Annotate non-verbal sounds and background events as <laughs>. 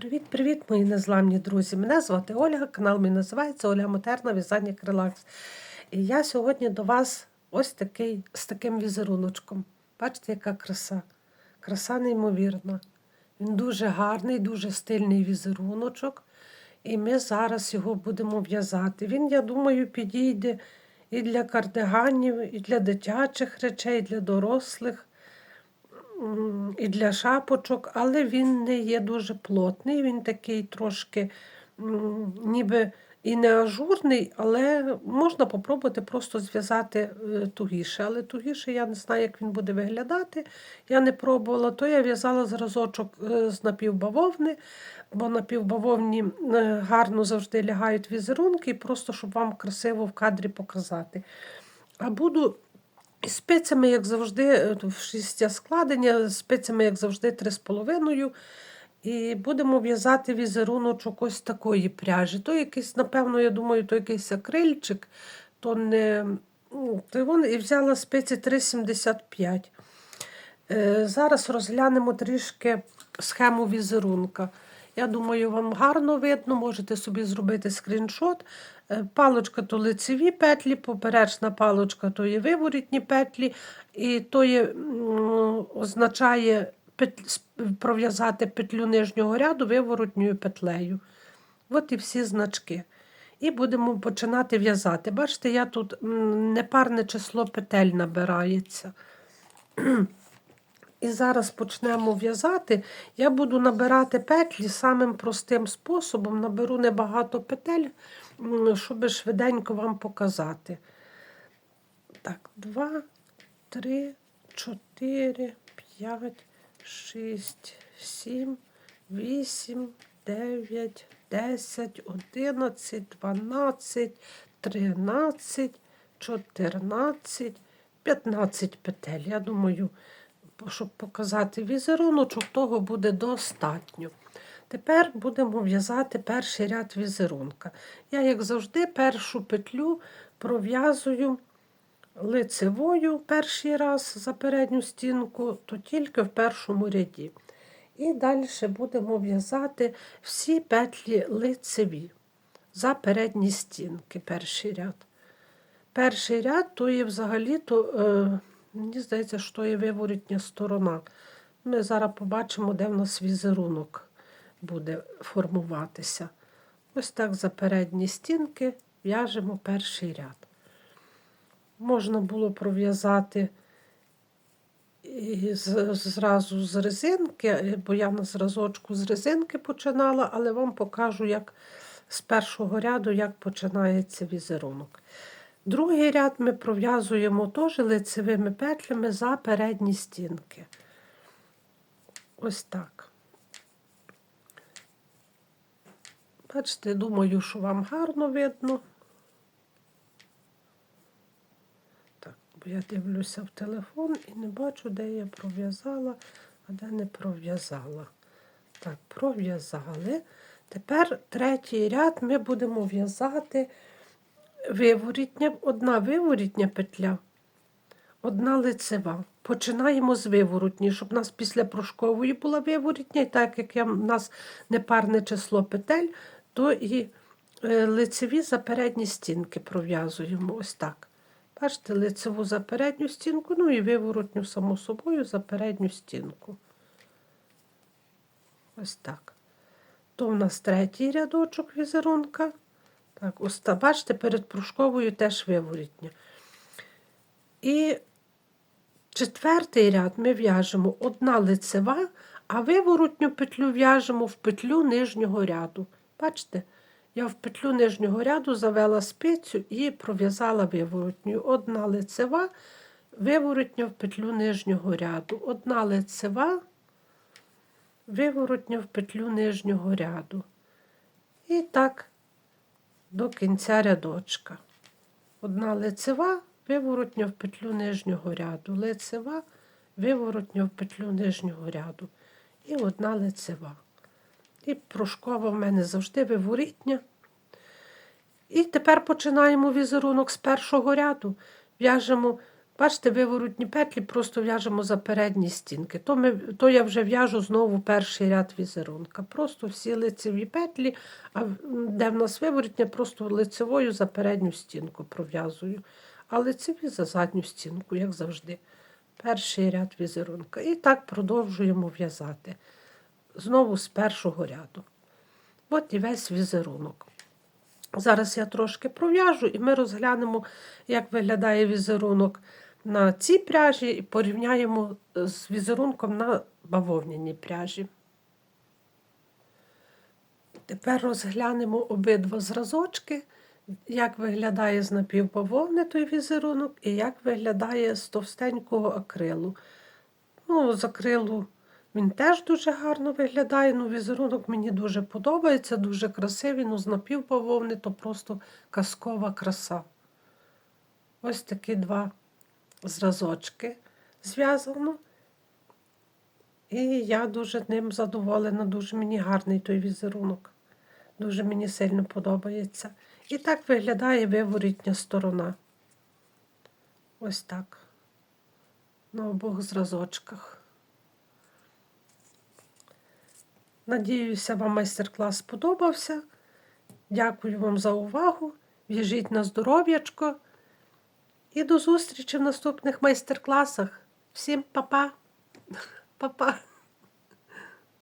Привіт-привіт, мої незламні друзі! Мене звати Ольга, канал мій називається Оля Матерна В'язання Релакс. І я сьогодні до вас ось такий, з таким візеруночком. Бачите, яка краса? Краса неймовірна. Він дуже гарний, дуже стильний візеруночок. І ми зараз його будемо в'язати. Він, я думаю, підійде і для кардиганів, і для дитячих речей, і для дорослих і для шапочок, але він не є дуже плотний, він такий трошки ніби і не ажурний, але можна попробувати просто зв'язати е, тугіше. Але тугіше я не знаю, як він буде виглядати. Я не пробувала, то я в'язала зразочок е, з напівбавовни, бо на півбавовні е, гарно завжди лягають візерунки, просто щоб вам красиво в кадрі показати. А буду і спицями, як завжди, е, шістя складення, спицями, як завжди, 3,5. І будемо в'язати візеруночок ось такої пряжі. То якийсь, напевно, я думаю, то якийсь акрильчик, то не. ну, То вон і взяла спиці 3,75. Е, Зараз розглянемо трішки схему візерунка. Я думаю, вам гарно видно, можете собі зробити скріншот. Е, Палочка то лицеві петлі, поперечна палочка то є виворітні петлі, і то є, означає пет- пров'язати петлю нижнього ряду виворотньою петлею. От і всі значки. І будемо починати в'язати. Бачите, я тут непарне число петель набирається. І зараз почнемо в'язати. Я буду набирати петлі самим простим способом. Наберу небагато петель, щоб швиденько вам показати. Так, два, три, чотири, п'ять, шість, сім, вісім, дев'ять, десять, одинадцять, дванадцять, тринадцять, чотирнадцять, п'ятнадцять петель. Я думаю, щоб показати візеруночок, того буде достатньо. Тепер будемо в'язати перший ряд візерунка. Я, як завжди, першу петлю пров'язую лицевою перший раз за передню стінку, то тільки в першому ряді. І далі будемо в'язати всі петлі лицеві за передні стінки, перший ряд. Перший ряд то є взагалі-то, е, мені здається, що є виворітня сторона. Ми зараз побачимо, де в нас візерунок буде формуватися. Ось так за передні стінки в'яжемо перший ряд. Можна було пров'язати зразу з резинки, бо я на зразочку з резинки починала, але вам покажу, як з першого ряду, як починається візерунок. Другий ряд ми пров'язуємо теж лицевими петлями за передні стінки. Ось так. Бачите, думаю, що вам гарно видно. Так, бо я дивлюся в телефон і не бачу, де я пров'язала, а де не пров'язала. Так, пров'язали. Тепер третій ряд ми будемо в'язати виворітня, одна виворітня петля, одна лицева. Починаємо з виворотні, щоб у нас після прошкової була виворітня, і так як я, у нас непарне число петель, то і е, лицеві за передні стінки пров'язуємо ось так. Бачите, лицеву за передню стінку, ну і виворотню, само собою, за передню стінку. Ось так. То в нас третій рядочок візерунка. Так, ось бачите, перед пружковою теж виворітня. І четвертий ряд ми в'яжемо одна лицева, а виворотню петлю в'яжемо в петлю нижнього ряду. Бачите? Я в петлю нижнього ряду завела спицю і пров'язала виворотню. Одна лицева, виворотня в петлю нижнього ряду. Одна лицева, виворотня в петлю нижнього ряду. І так до кінця рядочка. Одна лицева, виворотня в петлю нижнього ряду. Лицева, виворотня в петлю нижнього ряду. І одна лицева. І прошкова в мене завжди виворітня. І тепер починаємо візерунок з першого ряду. В'яжемо Бачите, виворотні петлі просто в'яжемо за передні стінки. То, ми, то я вже в'яжу знову перший ряд візерунка. Просто всі лицеві петлі, а де в нас виворотня, просто лицевою за передню стінку пров'язую. А лицеві за задню стінку, як завжди. Перший ряд візерунка. І так продовжуємо в'язати. Знову з першого ряду. От і весь візерунок. Зараз я трошки пров'яжу, і ми розглянемо, як виглядає візерунок на цій пряжі, і порівняємо з візерунком на бавовняній пряжі. Тепер розглянемо обидва зразочки, як виглядає з напівбавовни той візерунок, і як виглядає з товстенького акрилу. Ну, з акрилу він теж дуже гарно виглядає. Ну, візерунок мені дуже подобається, дуже красивий. Ну, з напівбавовни то просто казкова краса. Ось такі два зразочки зв'язано. І я дуже ним задоволена, дуже мені гарний той візерунок. Дуже мені сильно подобається. І так виглядає виворітня сторона. Ось так. На обох зразочках. Надіюся, вам майстер-клас сподобався. Дякую вам за увагу. В'яжіть на здоров'ячко. І до зустрічі в наступних майстер-класах. Всім па-па. <laughs> Па-па.